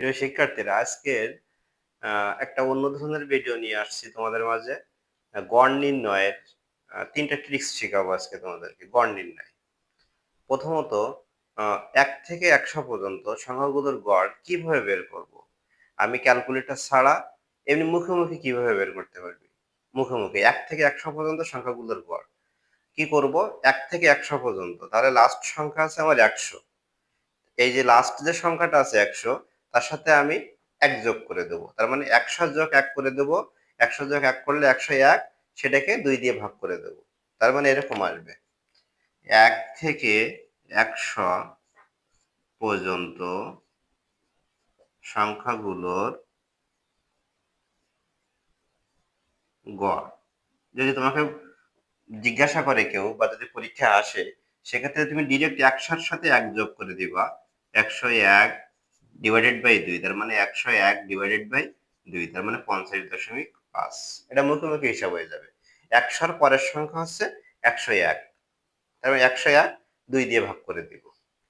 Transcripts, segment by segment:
প্রিয় শিক্ষার্থীরা, আজকের একটা অন্য ধরনের ভিডিও নিয়ে আসছি তোমাদের মাঝে। গড় নির্ণয়ের তিনটা ট্রিক্স শেখাবো আজকে তোমাদেরকে, গড় নির্ণয়। প্রথমত এক থেকে একশো পর্যন্ত সংখ্যাগুলোর গড় কীভাবে বের করব? আমি ক্যালকুলেটর ছাড়া এমনি মুখে মুখে কীভাবে বের করতে পারবি? মুখে মুখে, এক থেকে একশো পর্যন্ত সংখ্যাগুলোর গড়। কি করব? এক থেকে একশো পর্যন্ত, তাহলে লাস্ট সংখ্যা আছে আমার একশো। এই যে লাস্ট যে সংখ্যাটা আছে একশো তার সাথে আমি এক যোগ করে দেবো। তার মানে একশো যোগ এক করে দেবো। একশো যোগ এক করলে একশো এক, সেটাকে দুই দিয়ে ভাগ করে দেবো। তার মানে এরকম আসবে। এক থেকে একশো পর্যন্ত সংখ্যাগুলোর গড়। যদি তোমাকে জিজ্ঞাসা করে কেউ বা যদি পরীক্ষা আসে, সেক্ষেত্রে তুমি ডিরেক্ট একশোর সাথে এক যোগ করে দিবা। একশো এক ডিভাইডেড বাই দুই, তার মানে একশো এক ডিভাইডেড বাই দুই, তার মানে পঞ্চাশ দশমিক পাঁচ। এটা মুখোমুখি হিসাব হয়ে যাবে। একশোর পরের সংখ্যা হচ্ছে একশো এক। তার মানে একশো এক দুই দিয়ে ভাগ করে দিব।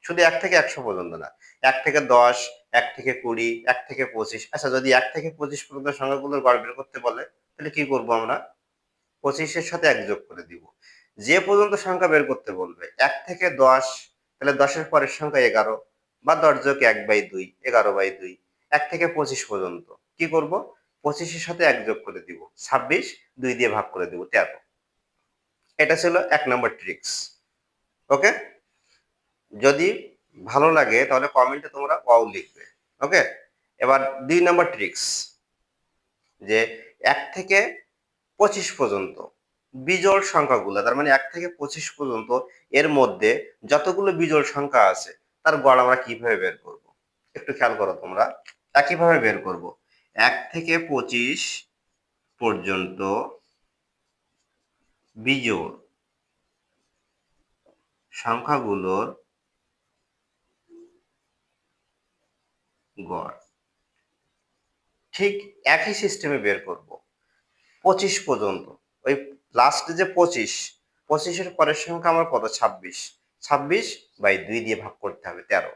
শুধু এক থেকে একশো পর্যন্ত না, এক থেকে দশ, এক থেকে কুড়ি, এক থেকে পঁচিশ। আচ্ছা যদি এক থেকে পঁচিশ পর্যন্ত সংখ্যাগুলোর গড় বের করতে বলে, তাহলে কি করব আমরা? পঁচিশের সাথে এক যোগ করে দিব। যে পর্যন্ত সংখ্যা বের করতে বলবে, এক থেকে দশ, তাহলে দশের পরের সংখ্যা এগারো। বা দশ এক বাই দুই, এগারো বাই দুই, এক থেকে পঁচিশ পর্যন্ত। কি করব? পঁচিশের সাথে এক যোগ করে দিব। ছাব্বিশ, দুই দিয়ে ভাগ করে দিব তেরো। এটা ছিল এক নম্বর ট্রিক্স ওকে যদি ভালো লাগে, তাহলে কমেন্টে তোমরা ওয়াও লিখবে। ওকে এবার দুই নম্বর ট্রিক্স যে এক থেকে পঁচিশ পর্যন্ত, বিজোড় সংখ্যাগুলো, তার মানে এক থেকে পঁচিশ পর্যন্ত, এর মধ্যে যতগুলো বিজোড় সংখ্যা আছে তার গড় আমরা কীভাবে বের করব? একটু খেয়াল করো তোমরা। একইভাবে বের করব। এক থেকে পঁচিশ পর্যন্ত বিজোড় সংখ্যাগুলোর গড়। ঠিক একই সিস্টেমে বের করব। পঁচিশ পর্যন্ত। ওই লাস্ট যে পঁচিশ, পঁচিশের পরের সংখ্যা আমার কত? ছাব্বিশ। ছাব্বিশ বাই দুই দিয়ে ভাগ করতে হবে তেরো।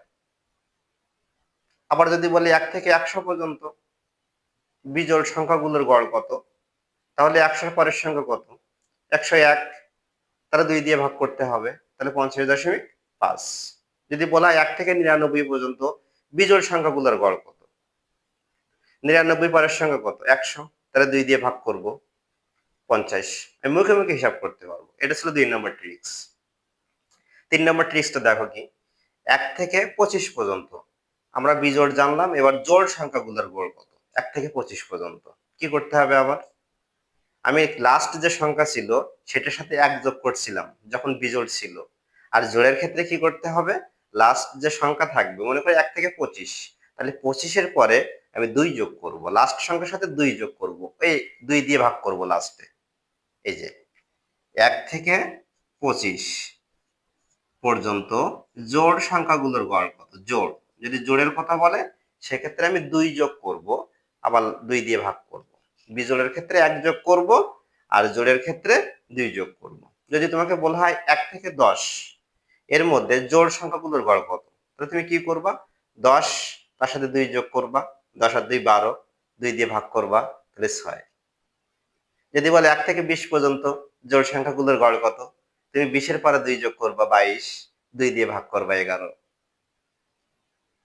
আবার যদি বলি এক থেকে একশো পর্যন্ত বিজোড় সংখ্যাগুলোর গড় কত, তাহলে একশোর পরের সংখ্যা কত? একশো এক, তাহলে দুই দিয়ে ভাগ করতে হবে, তাহলে পঞ্চাশ দশমিক পাঁচ। যদি বলা এক থেকে নিরানব্বই পর্যন্ত বিজোড় সংখ্যাগুলোর গড় কত? নিরানব্বই পরের সংখ্যা কত? একশো, তাহলে দুই দিয়ে ভাগ করব পঞ্চাশ। আমি মুখে মুখে হিসাব করতে পারব। এটা ছিল দুই নম্বর ট্রিক্স তিন নম্বর ট্রিক্সটা দেখো কি, এক থেকে পঁচিশ পর্যন্ত। আমরা বিজোড় জানলাম, এবার জোড় সংখ্যাগুলোর গড় কত? এক থেকে পঁচিশ পর্যন্ত। কি করতে হবে আবার? আমি লাস্ট যে সংখ্যা ছিল, সেটার সাথে এক যোগ করছিলাম, যখন বিজোড় ছিল। আর জোড়ের ক্ষেত্রে কি করতে হবে? লাস্ট যে সংখ্যা থাকবে, মনে করি এক থেকে পঁচিশ। তাহলে পঁচিশের পরে আমি দুই যোগ করব। লাস্ট সংখ্যার সাথে দুই যোগ করব। এই দুই দিয়ে ভাগ করব লাস্টে এই যে, এক থেকে পঁচিশ। পর্যন্ত জোড় সংখ্যাগুলোর গড় কত? জোড়। যদি জোড়ের কথা বলে, সেক্ষেত্রে আমি দুই যোগ করব, আবার দুই দিয়ে ভাগ করব। বিজোড়ের ক্ষেত্রে এক যোগ করব, আর জোড়ের ক্ষেত্রে দুই যোগ করব। যদি তোমাকে বলা হয় এক থেকে দশ, এর মধ্যে জোড় সংখ্যাগুলোর গড় কত? তাহলে তুমি কি করবা? দশ, তার সাথে দুই যোগ করবা। দশ আর দুই বারো, দুই দিয়ে ভাগ করবা, তাহলে ছয়। যদি বলে এক থেকে বিশ পর্যন্ত জোড় সংখ্যাগুলোর গড় কত? তুমি বিশের পরে দুই যোগ করবা বাইশ, দুই দিয়ে ভাগ করবা এগারো।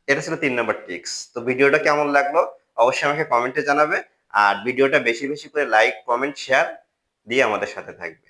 এটা ছিল তিন নম্বর টিক্স। তো ভিডিওটা কেমন লাগল অবশ্যই আমাকে কমেন্টে জানাবে। আর ভিডিওটা বেশি বেশি করে লাইক, কমেন্ট, শেয়ার দিয়ে আমাদের সাথে থাকবে।